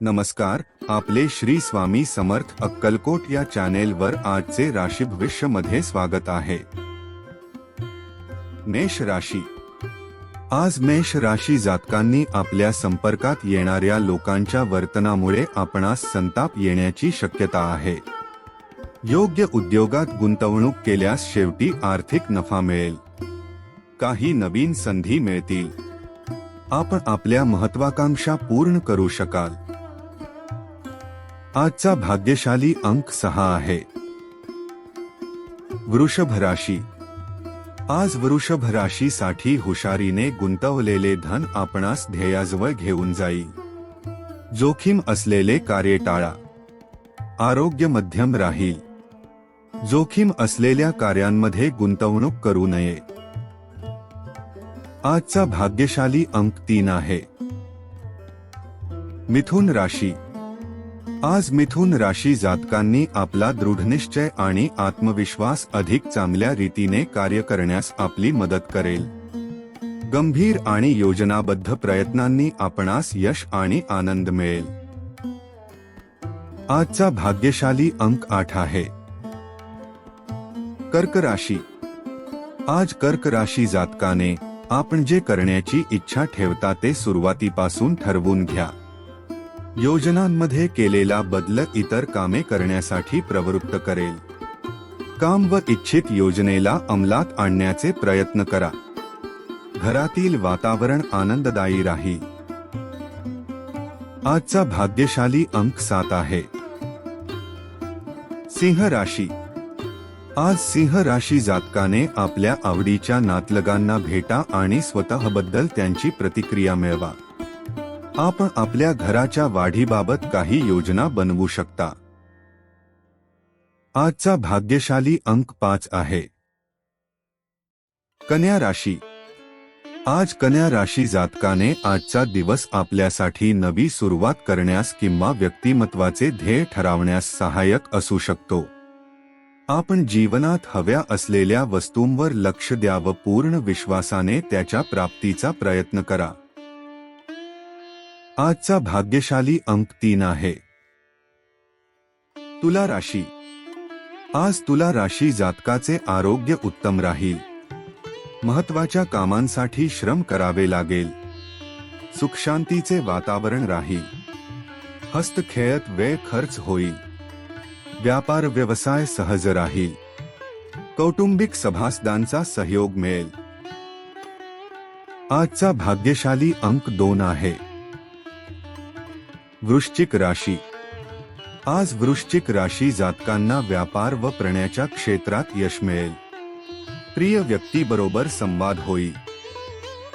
नमस्कार आपले श्री स्वामी समर्थ अक्कलकोट या चॅनेलवर आजचे राशी भविष्यमध्ये स्वागत आहे. मेष राशी. आज मेष राशी जातकांनी आपल्या संपर्कात येणाऱ्या लोकांच्या वर्तनामुळे आपणास संताप येण्याची शक्यता आहे. योग्य उद्योगात गुंतवणूक केल्यास शेवटी आर्थिक नफा मिळेल. काही नवीन संधी मिळतील. आपण आपल्या महत्वाकांक्षा पूर्ण करू शकाल. आजचा भाग्यशाली अंक सहा आहे. वृषभ राशी. आज वृषभ राशीसाठी हुशारीने गुंतवलेले धन आपणास ध्येयाजवळ घेऊन जाईल जोखीम असलेले कार्य टाळा. आरोग्य मध्यम राहील. जोखीम असलेल्या कार्यांमध्ये गुंतवणूक करू नये. आजचा भाग्यशाली अंक तीन आहे. मिथुन राशी. आज मिथुन राशी जातकांनी आपला दृढनिश्चय आणि आत्मविश्वास अधिक चांगल्या रीतीने कार्य करण्यास आपली मदत करेल. गंभीर आणि योजनाबद्ध प्रयत्नांनी आपणास यश आणि आनंद मिळेल. आजचा भाग्यशाली अंक आठ आहे. कर्क राशी. आज कर्क राशी जातकाने आपण जे करण्याची इच्छा ठेवता ते सुरुवातीपासून ठरवून घ्या. योजनांमध्ये केलेला बदल इतर कामे करण्यासाठी प्रवृत्त करेल. काम व इच्छित योजनेला अंमलात आणण्याचे प्रयत्न करा. घरातील वातावरण आनंददायी राहील आजचा भाग्यशाली अंक सात आहे. सिंह राशी. आज सिंह राशी जातकाने आपल्या आवडीच्या नातलगांना भेटा आणि स्वतःबद्दल त्यांची प्रतिक्रिया मिळवा. आपण आपल्या घराच्या वाढीबाबत काही योजना बनवू शकता. आजचा भाग्यशाली अंक पाच आहे. कन्या राशी. आज कन्या राशी जातकाने आजचा दिवस आपल्यासाठी नवी सुरुवात करण्यास किंवा व्यक्तिमत्वाचे ध्येय ठरवण्यास सहाय्यक असू शकतो. आपण जीवनात हव्या असलेल्या वस्तूंवर लक्ष द्या व पूर्ण विश्वासाने त्याच्या प्राप्तीचा प्रयत्न करा. आजचा भाग्यशाली अंक तीन आहे. तुला राशी. आज तुला राशी जातकाचे आरोग्य उत्तम राहील. महत्त्वाच्या कामांसाठी श्रम करावे लागेल. सुखशांतीचे वातावरण राहील. हस्तखेळत वेळ खर्च होईल. व्यापार व्यवसाय सहज राहील. कौटुंबिक सभासदांचा सहयोग मिळेल. आजचा भाग्यशाली अंक दोन आहे. वृश्चिक राशी. आज वृश्चिक राशी जातकांना व्यापार व प्रण्याच्या क्षेत्रात यश मिळेल. प्रिय व्यक्तीबरोबर संवाद होईल.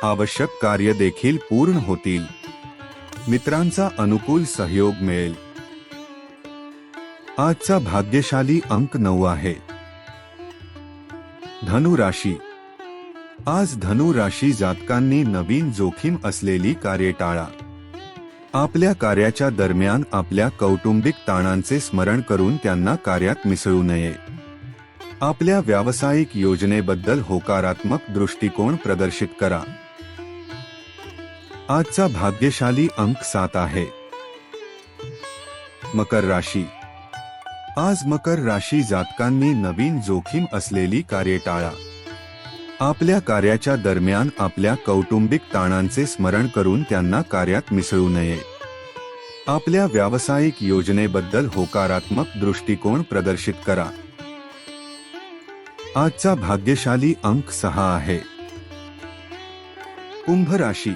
आवश्यक कार्य देखील पूर्ण होतील. मित्रांचा अनुकूल सहयोग मिळेल. आजचा भाग्यशाली अंक नऊ आहे. धनु राशी. आज धनु राशी जातकांनी नवीन जोखीम असलेली कार्य टाळा आपल्या कार्याच्या दरम्यान आपल्या कौटुंबिक ताणांचे स्मरण करून त्यांना कार्यात मिसळू नये. आपल्या व्यावसायिक योजनेबद्दल होकारात्मक दृष्टिकोन प्रदर्शित करा. आजचा भाग्यशाली अंक सात आहे. मकर राशी. आज मकर राशी जातकांनी नवीन जोखीम असलेली कार्ये टाळा आपल्या कार्याच्या दरम्यान आपल्या कौटुंबिक ताणांचे स्मरण करून त्यांना कार्यात मिसळू नये. आपल्या व्यावसायिक योजनेबद्दल होकारात्मक दृष्टिकोन प्रदर्शित करा. आजचा भाग्यशाली अंक सहा आहे. कुंभ राशी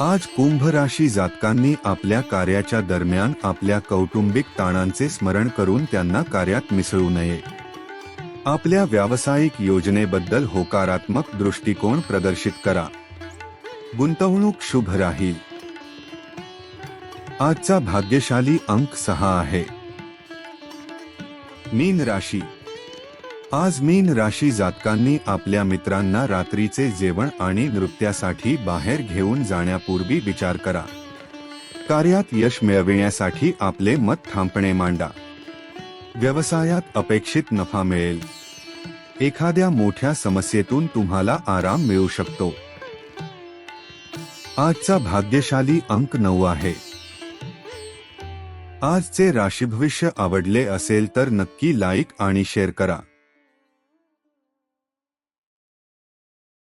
आज कुंभ राशी जातकांनी आपल्या कार्याच्या दरम्यान आपल्या कौटुंबिक ताणांचे स्मरण करून त्यांना कार्यात मिसळू नये. आपल्या व्यावसायिक योजनेबद्दल होकारात्मक दृष्टिकोन प्रदर्शित करा. गुंतवणूक शुभ राहील. आजचा भाग्यशाली अंक सहा आहे. मीन राशी. आज मीन राशी जातकांनी आपल्या मित्रांना रात्रीचे जेवण आणि नृत्यासाठी बाहेर घेऊन जाण्यापूर्वी विचार करा. कार्यात यश मिळविण्यासाठी आपले मत थांबणे मांडा. व्यवसायात अपेक्षित नफा मिळेल. एखाद्या मोठ्या समस्येतून तुम्हाला आराम मिळू शकतो. आजचा भाग्यशाली अंक नऊ आहे. आजचे राशी भविष्य आवडले असेल तर नक्की लाईक आणि शेअर करा.